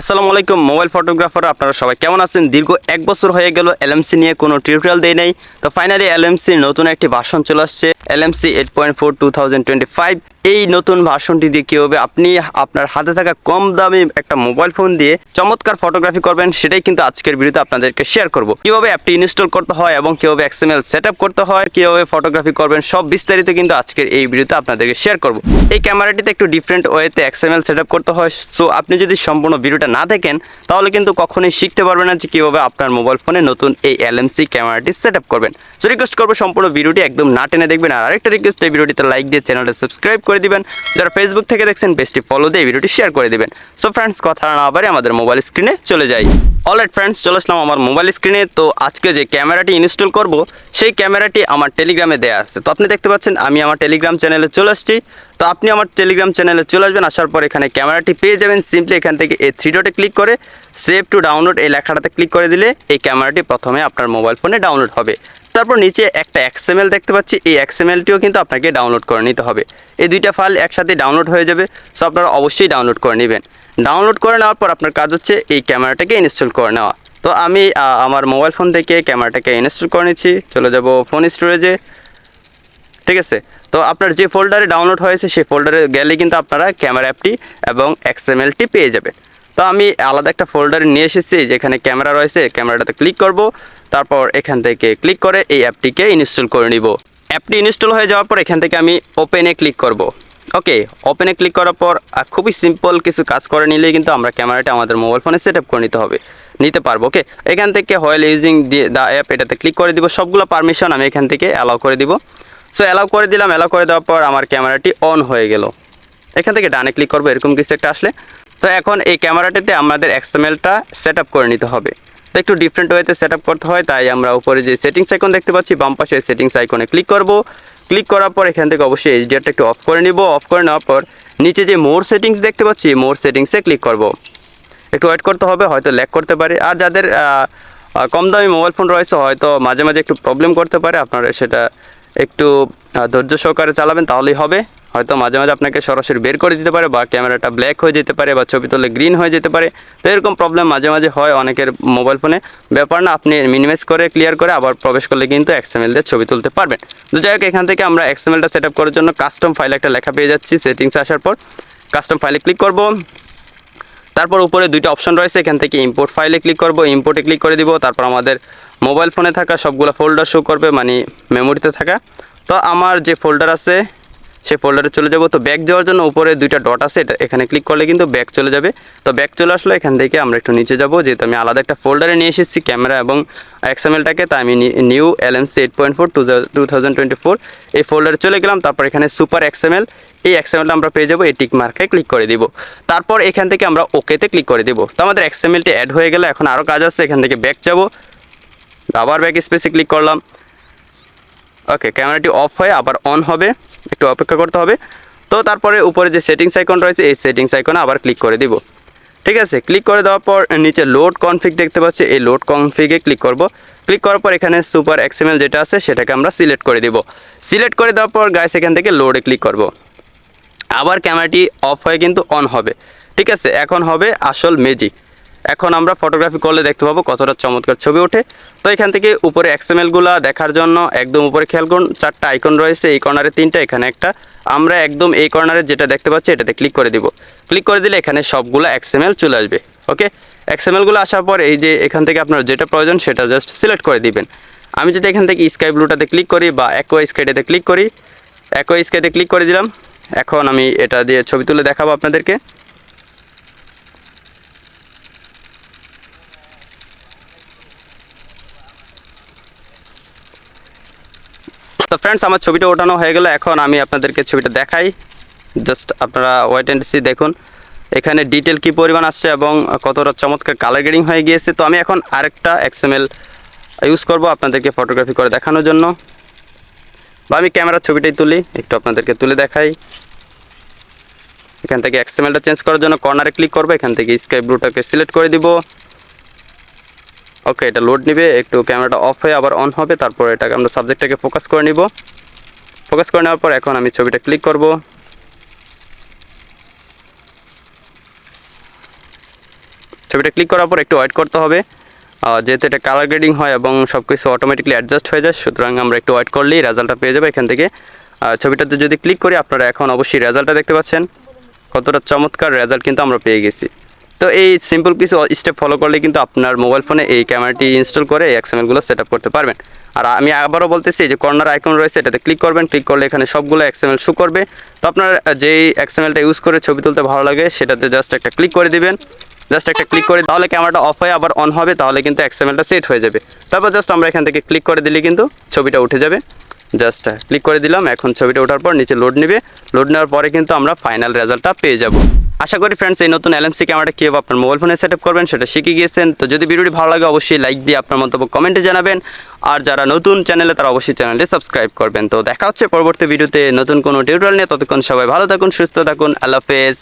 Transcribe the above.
আসসালামু আলাইকুম, mobile photographer আপনারা সবাই কেমন আছেন? দীর্ঘ এক বছর হয়ে গেল এলএমসি নিয়ে কোনো টিউটোরিয়াল দেয় নাই। তো ফাইনালি এলএমসির নতুন একটি ভাষণ চলে আসছে, LMC eight point four two thousand twenty five এই নতুন ভার্সনটি দিয়ে কী হবে? আপনি আপনার হাতে থাকা কম দামি একটা মোবাইল ফোন দিয়ে চমৎকার ফটোগ্রাফি করবেন, সেটাই কিন্তু আজকের ভিডিওতে আপনাদেরকে শেয়ার করব। কীভাবে অ্যাপটি ইনস্টল করতে হয় এবং কীভাবে এক্সএমএল সেট করতে হয়, কীভাবে ফটোগ্রাফি করবেন, সব বিস্তারিত কিন্তু আজকের এই ভিডিওতে আপনাদেরকে শেয়ার করব। এই ক্যামেরাটিতে একটু ডিফারেন্ট ওয়েতে এক্সএমএল সেট করতে হয়। সো আপনি যদি সম্পূর্ণ ভিডিওটা না দেখেন, তাহলে কিন্তু কখনোই শিখতে পারবেন না যে কীভাবে আপনার মোবাইল ফোনে নতুন এই এলএমসি ক্যামেরাটি সেট করবেন। সো রিকোয়েস্ট করব সম্পূর্ণ ভিডিওটি একদম না টেনে দেখবেন। আর আরেকটা রিকোয়েস্ট এই ভিডিওটিতে লাইক দিয়ে চ্যানেলটা সাবস্ক্রাইব করে দিবেন। যারা ফেসবুক থেকে দেখছেন, পেজটি ফলো দিয়ে ভিডিওটি শেয়ার করে দিবেন। সো ফ্রেন্ডস কথা না আবারই আমাদের মোবাইল স্ক্রিনে চলে যাই। অলরাইট ফ্রেন্ডস চলে আসলাম আমার মোবাইল স্ক্রিনে তো আজকে যে ক্যামেরাটি ইনস্টল করব, সেই ক্যামেরাটি আমার টেলিগ্রামে দেওয়া আছে। তো আপনি দেখতে পাচ্ছেন, আমি আমার টেলিগ্রাম চ্যানেলে চলে আসছি। তো আপনি আমার টেলিগ্রাম চ্যানেলে চলে আসবেন, আসার পর এখানে ক্যামেরাটি পেয়ে যাবেন। সিম্পলি এখান থেকে এই থ্রি ডটে ক্লিক করে সেভ টু ডাউনলোড এই লেখাটাতে ক্লিক করে দিলে এই ক্যামেরাটি প্রথমে আপনার মোবাইল ফোনে ডাউনলোড হবে। তারপর নিচে একটা এক্সএমএল দেখতে পাচ্ছি। এই এক্সএমএলটিও কিন্তু আপনাকে ডাউনলোড করে নিতে হবে। এই দুইটা ফাইল একসাথে ডাউনলোড হয়ে যাবে সো আপনারা অবশ্যই ডাউনলোড করে নেবেন। ডাউনলোড করে নেওয়ার পর আপনার কাজ হচ্ছে এই ক্যামেরাটাকে ইনস্টল করে নেওয়া। তো আমি আমার মোবাইল ফোন থেকে ক্যামেরাটাকে ইনস্টল করে নিচ্ছি। চলে যাব ফোন স্টোরেজে ঠিক আছে? তো আপনার যে ফোল্ডারে ডাউনলোড হয়েছে, সেই ফোল্ডারে গেলে কিন্তু আপনারা ক্যামেরা অ্যাপটি এবং এক্সএমএলটি পেয়ে যাবে তো আমি আলাদা একটা ফোল্ডারে নিয়ে এসেছি যেখানে ক্যামেরা রয়েছে ক্যামেরাটাতে ক্লিক করব। তারপর এখান থেকে ক্লিক করে এই অ্যাপটিকে ইনস্টল করে নিব। অ্যাপটি ইনস্টল হয়ে যাওয়ার পর এখান থেকে আমি ওপেনে ক্লিক করব। ওকে ওপেনে ক্লিক করার পর খুবই সিম্পল কিছু কাজ করে নিলেই কিন্তু আমরা ক্যামেরাটা আমাদের মোবাইল ফোনে সেট করে নিতে হবে, নিতে পারব ওকে এখান থেকে হোয়েল ইউজিং দ্য অ্যাপ এটাতে ক্লিক করে দিব, সবগুলো পারমিশন আমি এখান থেকে অ্যালাউ করে দিব। সো অ্যালাউ করে দিলাম অ্যালাউ করে দেওয়ার পর আমার ক্যামেরাটি অন হয়ে গেল। এখান থেকে ডানে ক্লিক করব, এরকম কিছু একটা আসলে। তো এখন এই ক্যামেরাটিতে আমাদের এক্সএমএলটা সেট আপ করে নিতে হবে। তো একটু ডিফারেন্ট ওয়েতে সেট আপ করতে হয়, তাই আমরা উপরে যে সেটিংস আইকন দেখতে পাচ্ছি, বাম পাশে সেটিংস আইকনে ক্লিক করব। ক্লিক করার পর এখান থেকে অবশ্যই এইচডিআরটা একটু অফ করে নিব। অফ করে নেওয়ার পর নিচে যে মোর সেটিংস দেখতে পাচ্ছি মোর সেটিংসে ক্লিক করব। একটু ওয়েট করতে হবে, হয়তো ল্যাক করতে পারে। আর যাদের কম দামি মোবাইল ফোন রয়েছে, হয়তো মাঝে মাঝে একটু প্রবলেম করতে পারে, আপনারা সেটা একটু ধৈর্য সহকারে চালাবেন তাহলেই হবে। হয়তো মাঝে মাঝে আপনাকে সরাসরি বের করে দিতে পারে বা ক্যামেরাটা ব্ল্যাক হয়ে যেতে পারে বা ছবি তুললে গ্রিন হয়ে যেতে পারে। তো এরকম প্রবলেম মাঝে মাঝে হয় অনেকের মোবাইল ফোনে ব্যাপার না, আপনি মিনিমাইজ করে ক্লিয়ার করে আবার প্রবেশ করলে কিন্তু এক্সএমএল দিয়ে ছবি তুলতে পারবেন। তো যাই হোক, এখান থেকে আমরা এক্সএমএলটা সেট আপ করার জন্য কাস্টম ফাইল একটা লেখা পেয়ে যাচ্ছি। সেটিংসে আসার পর কাস্টম ফাইলে ক্লিক করব। তারপর উপরে দুইটা অপশন রয়েছে, এখান থেকে ইম্পোর্ট ফাইলে ক্লিক করব ইম্পোর্টে ক্লিক করে দিব, তারপর আমাদের মোবাইল ফোনে থাকা সবগুলো ফোল্ডার শো করবে মানে মেমোরিতে থাকা। তো আমার যে ফোল্ডার আছে সেই ফোল্ডারে চলে যাব। তো ব্যাক যাওয়ার জন্য উপরে দুইটা ডট আছে, এটা এখানে ক্লিক করলে কিন্তু ব্যাক চলে যাবে। তো ব্যাক চলে আসলে, এখান থেকে আমরা একটু নিচে যাব। যেহেতু আমি আলাদা একটা ফোল্ডারে নিয়ে এসেছি ক্যামেরা এবং এক্সএমএলটাকে তাই আমি new LMC eight point four two thousand twenty four এই ফোল্ডারে চলে গেলাম। তারপর এখানে সুপার এক্সএমএল এই এক্সএমএলটা আমরা পেয়ে যাব, এই টিক মার্কে ক্লিক করে দিব। তারপর এখান থেকে আমরা ওকেতে ক্লিক করে দিব। তো আমাদের এক্সএমএলটি অ্যাড হয়ে গেলে, এখন আরও কাজ আছে, এখান থেকে ব্যাক যাব। আবার ব্যাক স্পেসে ক্লিক করলাম। ওকে ক্যামেরাটি অফ হয়ে আবার অন হবে। একটু অপেক্ষা করতে হবে। তো তারপরে উপরে যে সেটিংস আইকন রয়েছে, এই সেটিংস আইকনে আবার ক্লিক করে দিব। ঠিক আছে? ক্লিক করে দেওয়ার পর নিচে লোড কনফিগ দেখতে পাচ্ছি। এই লোড কনফিগে ক্লিক করব। ক্লিক করার পর এখানে সুপার এক্সএমএল যেটা আছে, সেটাকে আমরা সিলেক্ট করে দিব। সিলেক্ট করে দেওয়ার পর গাইস এখান থেকে লোডে ক্লিক করব। আবার ক্যামেরাটি অফ হয়ে কিন্তু অন হবে। ঠিক আছে? এখন হবে আসল ম্যাজিক এখন আমরা ফটোগ্রাফি করলে দেখতে পাবো কতটা চমৎকার ছবি ওঠে। তো এখান থেকে উপরে এক্সএমএলগুলো দেখার জন্য একদম উপরে খেয়াল করুন, চারটা আইকন রয়েছে, এই কর্নারে তিনটা, এখানে একটা। আমরা একদম এই কর্নারে যেটা দেখতে পাচ্ছি, এটাতে ক্লিক করে দিব। ক্লিক করে দিলে এখানে সবগুলো এক্সএমএল চলে আসবে ওকে এক্সএমএলগুলো আসার পর এই যে এখান থেকে আপনার যেটা প্রয়োজন সেটা জাস্ট সিলেক্ট করে দিবেন। আমি যদি এখান থেকে স্কাই ব্লুটাতে ক্লিক করি বা একো স্কাইটাতে ক্লিক করি একো স্কাইতে ক্লিক করে দিলাম। এখন আমি এটা দিয়ে ছবি তুলে দেখাবো আপনাদেরকে। তো ফ্রেন্ডস আমার ছবিটা ওঠানো হয়ে গেল। এখন আমি আপনাদেরকে ছবিটা দেখাই। জাস্ট আপনারা ওয়েট অ্যান্ড সি দেখুন। এখানে ডিটেল কি পরিমাণ আসছে এবং কতটা চমৎকার কালার গ্রেডিং হয়ে গিয়েছে। তো আমি এখন আরেকটা এক্সএমএল ইউজ করব আপনাদেরকে ফটোগ্রাফি করে দেখানোর জন্য। বা আমি ক্যামেরার ছবিটাই তুলি, একটু আপনাদেরকে তুলে দেখাই। এখান থেকে এক্সএমএলটা চেঞ্জ করার জন্য কর্নারে ক্লিক করব। এখান থেকে স্কাই ব্লুটাকে সিলেক্ট করে দিব। ওকে এটা লোড নেবে, একটু ক্যামেরাটা অফ হয়ে আবার অন হবে, তারপর এটাকে আমরা সাবজেক্টটাকে ফোকাস করে নিব। ফোকাস করে নেওয়ার পর এখন আমি ছবিটা ক্লিক করব। ছবিটা ক্লিক করার পর একটু ওয়েট করতে হবে। যেহেতু এটা কালার গ্রেডিং হয় এবং সব কিছু অটোমেটিকলি অ্যাডজাস্ট হয়ে যায়, সুতরাং আমরা একটু ওয়েট করলেই রেজাল্টটা পেয়ে যাব এখান থেকে। ছবিটাতে যদি ক্লিক করি, আপনারা এখন অবশ্যই রেজাল্টটা দেখতে পাচ্ছেন। কতটা চমৎকার রেজাল্ট কিন্তু আমরা পেয়ে গেছি। তো এই সিম্পল কিছু স্টেপ ফলো করলে কিন্তু আপনার মোবাইল ফোনে এই ক্যামেরাটি ইনস্টল করে এই এক্সএমএলগুলো সেট আপ করতে পারবেন। আর আমি আবারও বলতেছি যে কর্নার আইকন রয়েছে, এটাতে ক্লিক করবেন ক্লিক করলে এখানে সবগুলো এক্সএমএল শো করবে। তো আপনার যেই এক্সএমএলটা ইউজ করে ছবি তুলতে ভালো লাগে, সেটাতে জাস্ট একটা ক্লিক করে দিবেন। জাস্ট একটা ক্লিক করে, তাহলে ক্যামেরাটা অফ হয়ে আবার অন হবে, তাহলে কিন্তু এক্সএমএলটা সেট হয়ে যাবে। তারপর জাস্ট আমরা এখান থেকে ক্লিক করে দিলে কিন্তু ছবিটা উঠে যাবে। জাস্ট ক্লিক করে দিলাম, এখন ছবিটা ওঠার পর নিচে লোড নেবে। লোড নেওয়ার পরে কিন্তু আমরা ফাইনাল রেজাল্টটা পেয়ে যাব। আশা করি ফ্রেন্ডস এই নতুন এলএমসি ক্যামেরাটা কীভাবে আপনার মোবাইল ফোনে সেট করবেন, সেটা শিখে গিয়েছেন। তো যদি ভিডিওটি ভালো লাগে, অবশ্যই লাইক দিয়ে আপনার মন্তব্য কমেন্টে জানাবেন। আর যারা নতুন চ্যানেলে তারা অবশ্যই চ্যানেলটি সাবস্ক্রাইব করবেন। তো দেখা হচ্ছে পরবর্তী ভিডিওতে নতুন কোনো টিউটোরিয়াল নিয়ে। ততক্ষণ সবাই ভালো থাকুন, সুস্থ থাকুন। আল্লাহ হাফেজ।